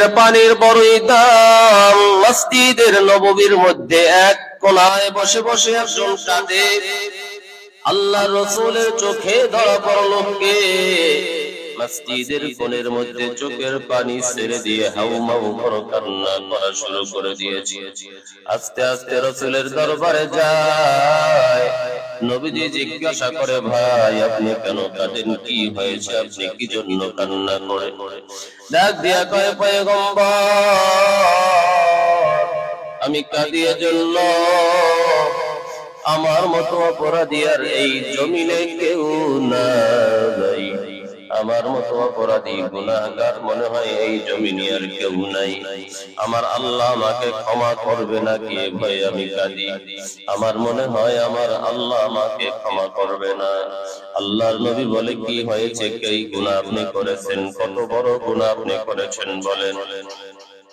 চোখের পানির বড়ই দাম মসজিদের নববীর মধ্যে এক কোনায় বসে বসে একজন সাথে। আল্লাহ রসুলের চোখে ধরা পড়ল কে মসজিদের কোণের মধ্যে চোখের পানি ছেড়ে দিয়ে হাউ মাউ করে কান্না করা শুরু করে দিয়েছে। আস্তে আস্তে রসুলের দরবারে যায়। নবীজি জিজ্ঞাসা করে, ভাই, আপনি কেন কাঁদেন? কি হয়েছে? আপনি কি জন্য কান্না করে ডাক দিয়া কয়ে, পয়গম্বর, আমি কাঁদিয়ে জন্য আমার মতো অপরাধী আর এই জমিনে কেউ নাই। আমার মতো অপরাধী গুনাহগার মনে হয় এই জমিনে আর কেউ নাই। আমার আল্লাহ আমাকে ক্ষমা করবে না কি ভয় আমি কাঁদি। আমার মনে হয় আমার আল্লাহ আমাকে ক্ষমা করবে না। আল্লাহর নবী বলে কি হয়েছে? কে গুনাহ আপনি করেছেন? কত বড় গুনাহ আপনি করেছেন বলেন।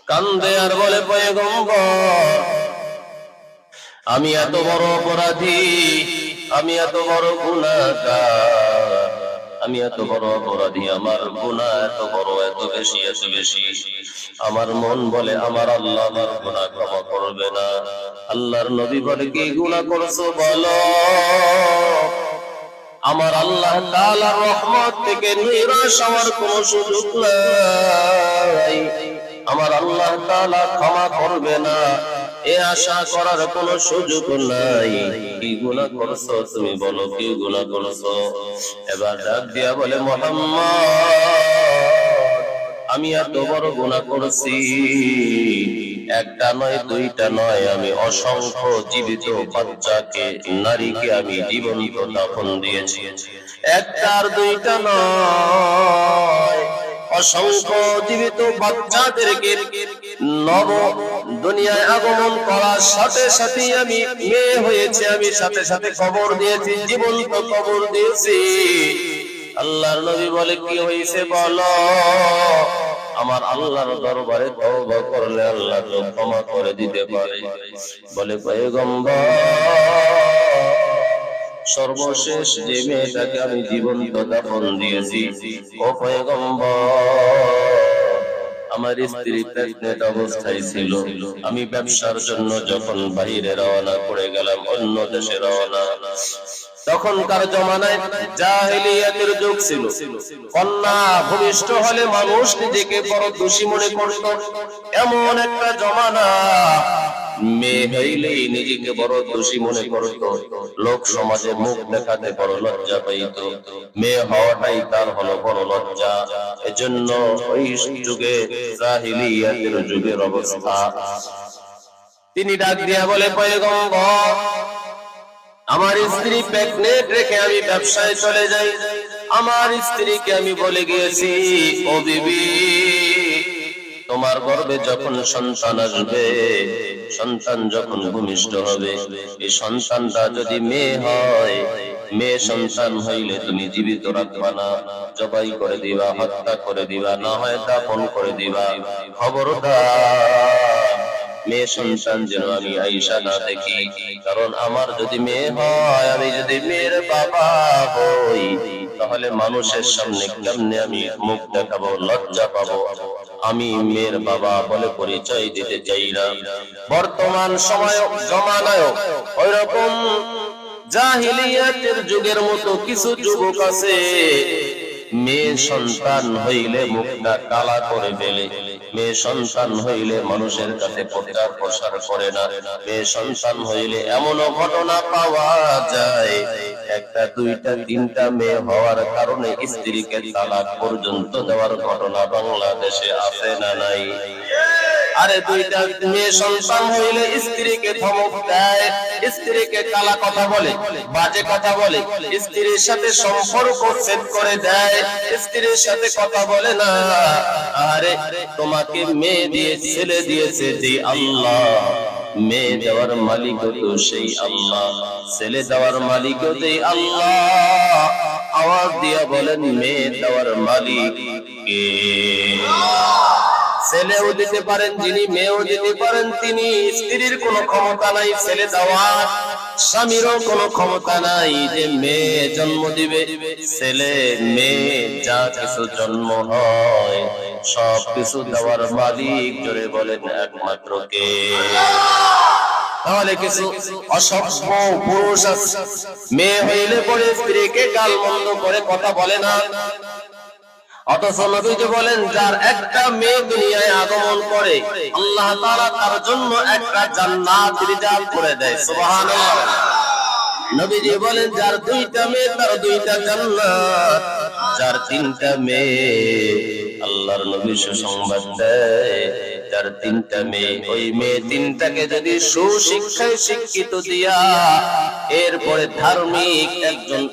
কান্দে আর বলে, পয়গম্বর, আমি এত বড় অপরাধী, আমি এত বড় গুণাগার আমি এত বড় অপরাধী, আমার গুনাহ এত বড়, এত বেশি এত বেশি। আমার মন বলে আমার আল্লাহ আমার গুনাহ ক্ষমা করবে না। আল্লাহর নবী বলে, কি গুনাহ করছ বলো? আমার আল্লাহ তাআলার রহমত থেকে নিরাশ হওয়ার কোনো সুযোগ নাই। আমার আল্লাহ তাআলা ক্ষমা করবে না। এ আশা করার কোনো সুযোগ নাই। কি গুনাহ করছ তুমি বলো, কি গুনাহ করছ? এবার ডাক দিয়া বলে, মোহাম্মদ, আমি এত বড় গুণা করছি। একটা নয়, দুইটা নয়, আমি অসংখ্য জীবিত বাচ্চাকে, নারীকে আমি জীবন্ত দাফন দিয়েছি। একটা আর দুইটা নয় অসংখ্য জীবিত বাচ্চাদেরকে নব দুনিয়ায় আগমন করার সাথে সাথে আমি মেয়ে হয়েছে, আমি সাথে সাথে খবর দিয়েছি, জীবন্ত খবর দিয়েছি। আল্লাহর নবী বলে, কি হয়েছে বলো? আমার আল্লাহর দরবারে তওবা করলে আল্লাহ তো ক্ষমা করে দিতে পারে। বলে, পয়গম্বর সর্বশেষ যে মেয়েটাকে আমি জীবন্ত দাফন দিয়েছি ও পয়গম্বর। আমার স্ত্রী প্রেগনেন্ট অবস্থায় ছিল। আমি ব্যবসার জন্য যখন বাইরে রওনা করে গেলাম অন্য দেশে রওনা। তখনকার জমানায় জাহেলিয়াতের যুগ ছিল। কন্যা ভূমিষ্ঠ হলে মানুষ নিজেকে বড় দোষী মনে করত। এমন একটা জমানা মেয়ে হইলেই নিজেকে বড় দোষী মনে করত। লোক সমাজে মুখ দেখাতে বড় লজ্জা পাইত। মেয়ে হওয়াটাই তার হলো বড় লজ্জা। এজন্য ওই যুগে যুগের অবস্থা। তিনি ডাক দিয়া বলে, পয়গম্বর, আমার স্ত্রী প্রেগনেন্ট রেখে আমি ব্যবসায় চলে যাই। আমার স্ত্রীকে আমি বলে গিয়েছি, ও বিবি, তোমার গর্ভে যখন সন্তান আসবে সন্তান যখন ভূমিষ্ঠ হবে এই সন্তানটা যদি মেয়ে হয় মেয়ে সন্তান হইলে তুমি জীবিত রাখবা না জবাই করে দিবা হত্যা করে দিবা না হয় দাফন করে দিবা। খবরদার। মেয়ে সন্তান যেন আমি আইসা না দেখি কারণ আমার যদি মেয়ে হয় আমি যদি মেয়ের বাবা হই তাহলে মানুষের সামনে কেমনে আমি মুখ দেখাবো লজ্জা পাবো? আমি মেয়ের বাবা বলে পরিচয় দিতে চাই না। বর্তমান সময় জমানায় ওই রকম জাহিলিয়াতের যুগের মতো কিছু যুবক আছে। মেয়ে সন্তান হইলে মুখটা কালা করে ফেলে। মেয়ে সন্তান হইলে মানুষের কাছে প্রচার প্রসার করে না। মেয়ে সন্তান হইলে এমনও ঘটনা পাওয়া যায়। একটা, দুইটা, তিনটা মেয়ে হওয়ার কারণে স্ত্রীকে তালাক পর্যন্ত দেওয়ার ঘটনা বাংলাদেশে আছে না নাই? আরে দুইটা মেয়ে সন্তান হইলে স্ত্রীকে ধমক দেয়, স্ত্রীকে কালা কথা বলে, বাজে কথা বলে, স্ত্রীর সাথে সম্পর্ক সেট করে দেয়, স্ত্রীর সাথে কথা বলে না। আরে তোমাকে মেয়ে দিয়ে ছেলে দিয়েছে যে আল্লাহ। মেয়ে দেওয়ার মালিক তো সেই আল্লাহ। ছেলে দেওয়ার মালিক সেই আল্লাহ। আওয়াজ দিয়া বলেন, মেয়ে দেওয়ার মালিক কে? ছেলেও দিতে পারেন যিনি মেয়েও দিতে পারেন তিনি স্ত্রীর কোনো ক্ষমতা নাই ছেলে দেওয়ার স্বামীরও কোনো ক্ষমতা নাই যে মেয়ে জন্ম দিবে ছেলে মেয়ে যা কিছু জন্ম হয় সব কিছু দেওয়ার মালিক জোরে বলেন একমাত্র কে? তাহলে কিছু অসভ্য পুরুষ আছে মেয়ে হইলে পরে স্ত্রীকে গাল বন্ধ করে কথা বলে না অথচ নবীজি বলেন, যার একটা মেয়ে দুনিয়ায় আগমন করে, আল্লাহ তার জন্য একটা জান্নাত রিজার্ভ করে দেয়। সুবহানাল্লাহ। নবীজি বলেন, যার দুইটা মেয়ে, তার দুইটা জান্নাত। যার তিনটা মেয়ে আল্লাহর নবী সুসংবাদ দেয়, যার তিনটা মেয়ে ওই মেয়ে তিনটাকে যদি সুশিক্ষায় শিক্ষিত দিয়া, এরপরে ধার্মিক একজন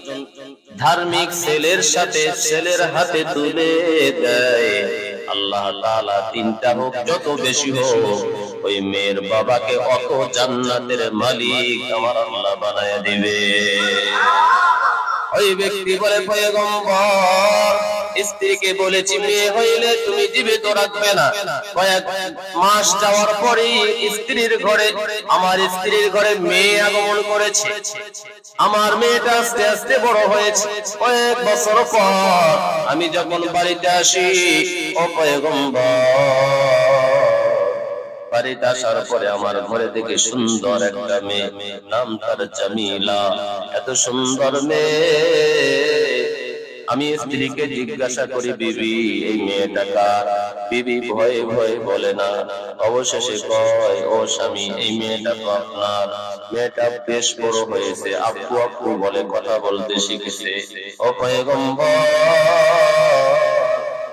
ধার্মিক ছেলের সাথে ছেলের হাতে তুলে দেয়। আল্লাহ তালা তিনটা হোক, যত বেশি হোক, ওই মেয়ের বাবাকে অত জান্নাতের মালিক আমার আল্লাহ বানায় দিবে। ওই ব্যক্তি বলে, পয়গম্বর স্ত্রীকে বলেছি, মেয়ে হইলে তুমি জীবিত রাখবে না। কয়েক মাস যাওয়ার পরেই স্ত্রীর ঘরে, আমার স্ত্রীর ঘরে মেয়ে আগমন করেছে। আমার মেয়েটা আস্তে আস্তে বড় হয়েছে। কয়েক বছর পর আমি যখন বাড়িতে আসি, ও পয়গম্বর। বাড়িতে আসার পরে আমার ঘরে থেকে সুন্দর একটা মেয়ে, নাম তার জামিলা। এত সুন্দর মেয়ে। আমি স্ত্রীকে জিজ্ঞাসা করি বিবি এই মেয়েটা কার? বিবি ভয়ে ভয়ে বলে না অবশেষে কয় ও স্বামী এই মেয়েটা তো আপনার। মেয়েটা বেশ বড় হয়েছে। আপু আপু বলে কথা বলতে শিখেছে। ও পয়গম্বর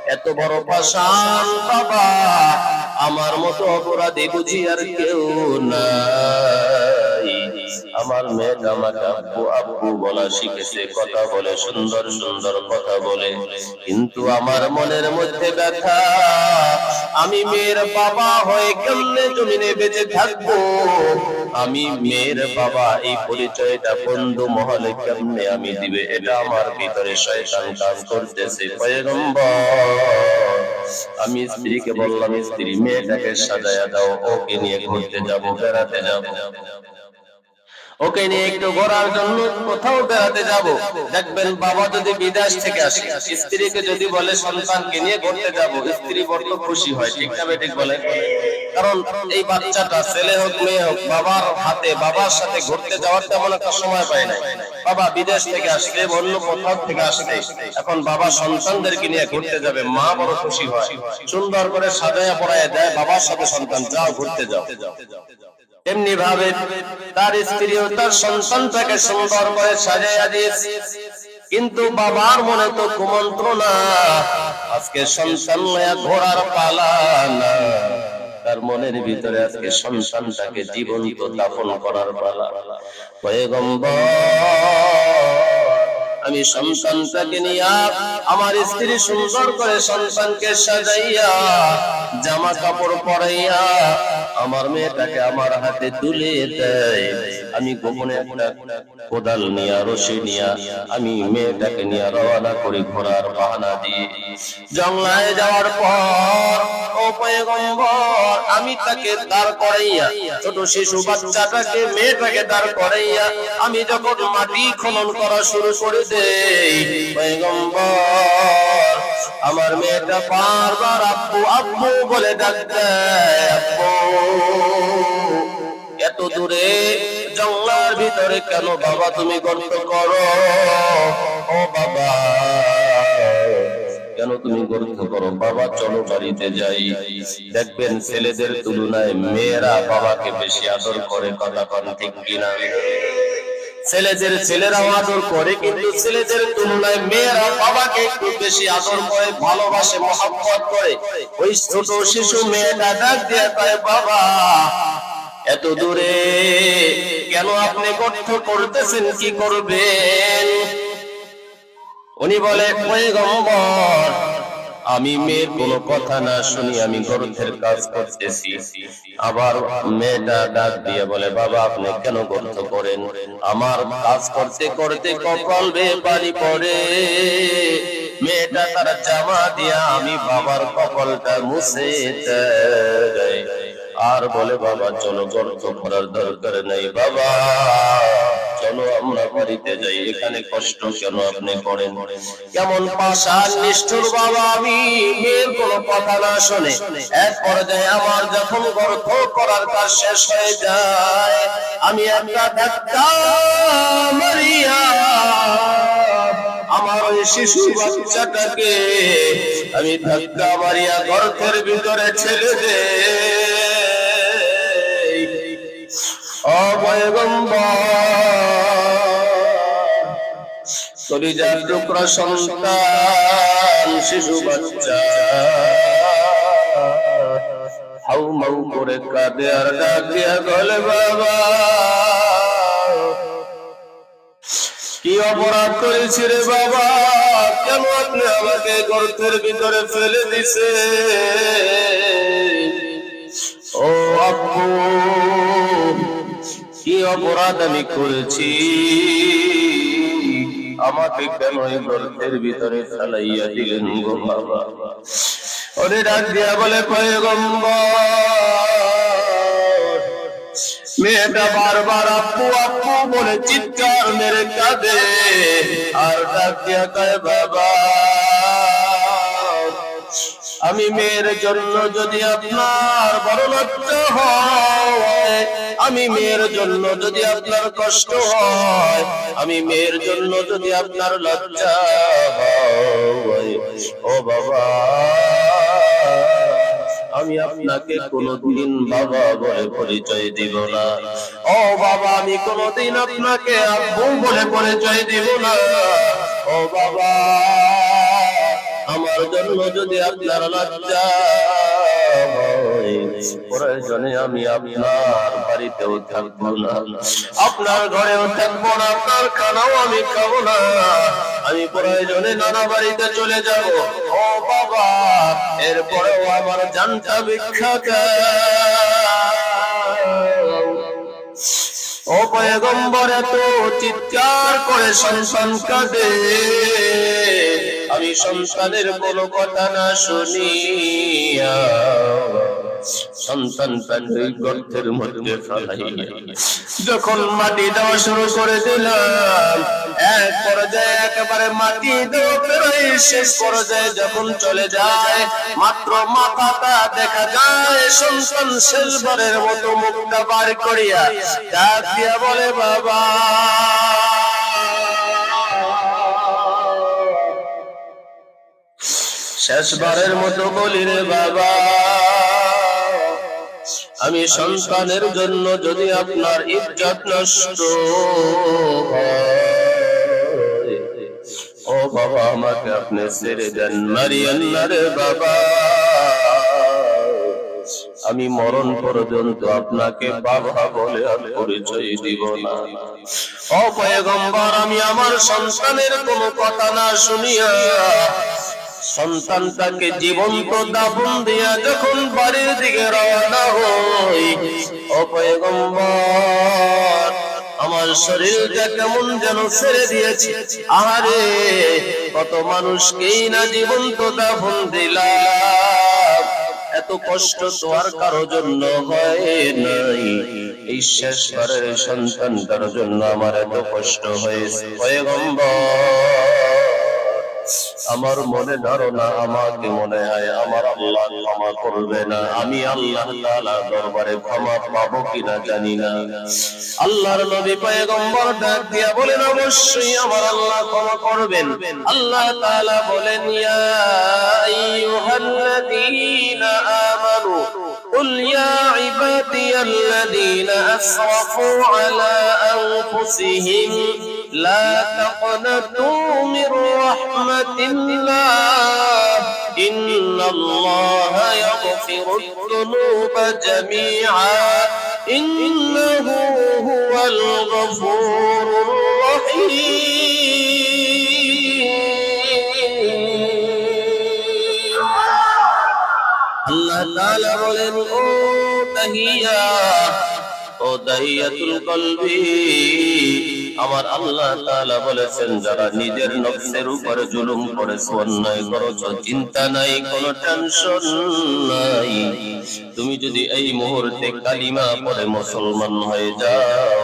এত বড় পাশান বাবা। আমার মতো অপরাধী বুঝি আর কেউ নাই আমার মেয়েটা আমাকে আব্বু আব্বু বলা শিখেছে, কথা বলে, সুন্দর সুন্দর কথা বলে। কিন্তু আমার মনের মধ্যে ব্যথা, আমি মেয়ের বাবা হয়ে কেমনে জমিনে বেঁচে থাকব? আমি মেয়ের বাবা, এই পরিচয়টা বন্ধু মহলে কেমনে আমি দিবে? এটা আমার ভিতরে শয়তান কাজ করতেছে আমি স্ত্রীকে বললাম, স্ত্রী, মেয়েটাকে সাজায়া দাও, ওকে নিয়ে ঘুরতে যাব, বেড়াতে যাব। ওকে নিয়ে একটু ঘোরার জন্য কোথাও বেড়াতে যাব। দেখবেন বাবা যদি বিদেশ থেকে আসে, স্ত্রীকে যদি বলে সন্তানকে নিয়ে ঘুরতে যাব, স্ত্রী বড্ড খুশি হয়, ঠিক না ঠিক বলে? কারণ এই বাচ্চাটা ছেলে হোক, মেয়ে হোক, বাবার হাতে, বাবার সাথে ঘুরতে যাওয়ার তেমন একটা সময় পায় না বাবা বিদেশ থেকে আসলে অন্য কোথাও থেকে আসলে এখন বাবা সন্তানদেরকে নিয়ে ঘুরতে যাবে, মা বড় খুশি হয়। সুন্দর করে সাজায়া পড়ায় দেয়, বাবার সাথে সন্তান, যাও ঘুরতে যাও। এমনি ভাবে তার স্ত্রী ও তার সন্তানটাকে সুন্দর করে সাজাইয়া দিয়েছে। কিন্তু বাবার মনে তো কুমন্ত্রণা, আজকে সন্তান লয়া ঘোড়ার পালা না। তার মনের ভিতরে আজকে সন্তানটাকে জীবন দাফন করার পালা। পয়গম্বর আমি সন্তানটাকে নিয়া আমার স্ত্রী সুন্দর করে সন্তানকে সাজাইয়া, জামা কাপড় পরাইয়া আমার মেয়েটাকে আমার হাতে তুলে দেয়। আমি গোপনে একটা কোদাল নিয়া, রশি নিয়া আমি মেয়েটাকে নিয়ে রওনা করি ঘোড়ার বাহানা দিয়ে। জংলায় যাওয়ার পর, ও পয়গম্বর, আমি তাকে দাঁড় করাইয়া, ছোট শিশু বাচ্চাটাকে মেয়েটাকে দাঁড় করাইয়া, আমি যখন মাটি খনন করা শুরু করে আমার মেয়েটা বারবার আব্বু আব্বু বলে ডাক দেয় এত দূরে জঙ্গলার ভিতরে কেন বাবা তুমি গর্ত করো? ও বাবা, কেন তুমি গর্ত করো? বাবা, চলো বাড়িতে যাই। দেখবেন ছেলেদের তুলনায় মেয়েরা বাবাকে বেশি আদর করে, কথা কন ঠিক কিনা? ছেলেদের ছেলেরাও আদর করে, কিন্তু ছেলেদের তুলনায় মেয়েরা বাবাকে একটু বেশি আদর করে, ভালোবাসে, মহাব্বত করে। ওই ছোট শিশু মেয়েটা ডাক দিয়ে কয়, বাবা, এত দূরে কেন আপনি গর্ত করতেছেন, কি করবেন? উনি বলে পয়গম্বর আমি মেয়ের কোনো কথা না শুনি, আমি গর্থের কাজ করতেছি। আবার মেয়েটা ডাক দিয়ে বলে, বাবা, আপনি কেন গর্ত করেন? আমার কাজ করতে করতে কপাল বে পানি পড়ে। মেয়েটা তার জামা দিয়া আমি বাবার কপালটা মুছে আর বলে, বাবা, চলো গর্ত করার দরকার নেই, বাবা। চলো আমরা বাড়িতে যাই? এখানে কষ্ট কেন আপনি করেন? কেমন পাশার নিষ্ঠুর বাবা আমি, মেয়ের কোনো কথা না শোনে এক পর্যায়ে আমার যখন গর্ত করার কাজ শেষ হয়ে যায়, আমি একটা ধাক্কা মারিয়া আমার ওই শিশু বাচ্চাটাকে আমি ধাক্কা মারিয়া গর্তের ভিতরে ছেড়ে দে কলিজার টুকরা সন্তান, শিশু বাচ্চা। হাউ মাউ করে কাঁদে আর ডাক দিয়া গলে বাবা, কি অপরাধ করেছি রে বাবা? কেন আপনি আমাকে গর্তের ভিতরে ফেলে দিছে ও আপু কি অপরাধ আমি করেছি? আমাকে কেন এই গর্তের ভিতরে ফেলাইয়া দিলেন গো বাবা? ওরে ডাক দিয়া বলে, পয়গম্বর, মেয়েটা বারবার আপু আপু বলে চিৎকার মেরে কাঁদে। আর ডাক দিয়া কয়, বাবা আমি মেয়ের জন্য যদি আপনার বড় লজ্জা হয়, আমি মেয়ের জন্য যদি আপনার কষ্ট হয়, আমি মেয়ের জন্য যদি আপনার লজ্জা হয়, ও বাবা, আমি আপনাকে কোনদিন বাবা বলে পরিচয় দিব না। ও বাবা, আমি কোনদিন আপনাকে আব্বু বলে পরিচয় দিব না। ও বাবা আমার জন্য যদি আপনার লজ্জা প্রয়োজনে আমি আপনার বাড়িতেও থাকব না। আপনার ঘরেও থাকব না, আপনার খানাও আমি খাব না। আমি প্রয়োজনে নানা বাড়িতে চলে যাব। ও বাবা, এরপরেও আমার জানটা বিখ্যাত। ও পয়গম্বর, এত চিৎকার করে সন্তান কাঁদে। আমি সন্তানের কোনো কথা না শুনিয়া সন্তান ওই গর্তের মধ্যে যখন মাটি দেওয়া শুরু করে দিলাম, এক পর্যায়ে একেবারে মাটি দেওয়া প্রায় শেষ পর্যায়ে যখন চলে যায়, মাত্র মাথাটা দেখা যায় সন্তান শেষবারের মতো মুখটা বার করিয়া দিয়া বলে, বাবা! শেষবারের মতো বলি রে বাবা, আমি সন্তানের জন্য যদি আপনার ইজ্জত নষ্ট ও বাবা, আমাকে আপনি ছেড়ে দেন, মারিয়ান রে বাবা। আমি মরণ পর্যন্ত আপনাকে বাবা বলে আর পরিচয় দিব না। ও পয়গম্বর, আমি আমার সন্তানের কোনো কথা না শুনিয়া সন্তানটাকে জীবন্ত দাফন দিয়া যখন বাড়ির দিকে রওনা হই ও পয়গম্বর, আমার শরীরটা কেমন যেন ছেড়ে দিয়েছে। আহারে, কত মানুষকেই না জীবন্ত দাফন দিলাম। এত কষ্ট তো আর কারও জন্য হয় নাই। এই শেষবারের সন্তানটার জন্য আমার এত কষ্ট হয়েছে। পয়গম্বর আমার মনে ধারণা আমাকে মনে হয় আমার আল্লাহ ক্ষমা করবে না আমি আল্লাহ তাআলা দরবারে ক্ষমা পাবো কিনা জানি না আল্লাহর নবী পয়গম্বর ডাক দিয়া বলেন অবশ্যই আমার আল্লাহ ক্ষমা করবেন আল্লাহ তাআলা বলেন ইয়া আইয়ুহাল্লাযীনা আমানু قل يا عبادي الذين أسرفوا على أنفسهم لا تقنطوا من رحمة الله. إن الله يغفر الذنوب جميعا. إنه هو الغفور الرحيم. الله تعالى بولن أوتهيا ও আমার আল্লাহ বলেছেন, যারা নিজের নকশের উপরে জুলুম করেছ, অন্যায় করছ, চিন্তা নাই, কোনো টেনশন নাই। তুমি যদি এই মুহূর্তে কালিমা পরে মুসলমান হয়ে যাও,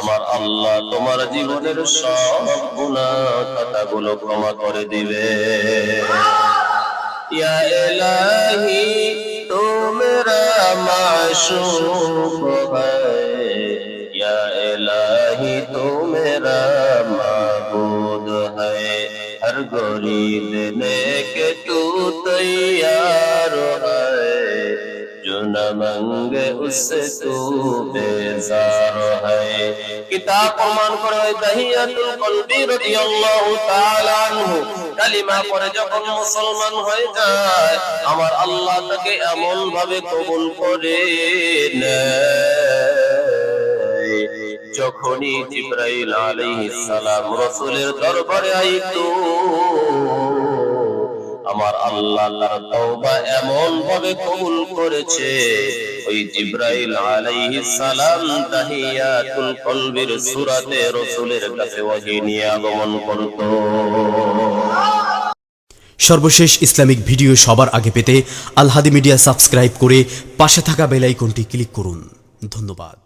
আমার আল্লাহ তোমার জীবনের সব গুনাহ কথাগুলো ক্ষমা করে দিবে। ইয়া তো मेरा माशूक है या इलाही तू मेरा माबूद है हर गोरी देने के तू तैयार है منگ اس سے تو بیزار ہے کتاب প্রমাণ করে দাহিয়াতুল কলবি রাদিয়াল্লাহু তাআলা আনহু। কালিমা পড়ে যখন মুসলমান হয়ে যায়, আমার আল্লাহ তাকে এমন ভাবে কবুল করে যখনই জিব্রাইল আলাইহিস সালাম রাসূলের দরবারে আইতো আমার আল্লাহ তার তওবা এমন ভাবে কবুল করেছে। ওই জিব্রাইল আলাইহিস সালাম তাহিয়াতুল কলবির সূরাতে রাসূলের কাছে ওহী নিয়ে আগমন করত। সর্বশেষ ইসলামিক ভিডিও সবার আগে পেতে আলহাদি মিডিয়া সাবস্ক্রাইব করে পাশে থাকা বেল আইকনটি ক্লিক করুন। ধন্যবাদ।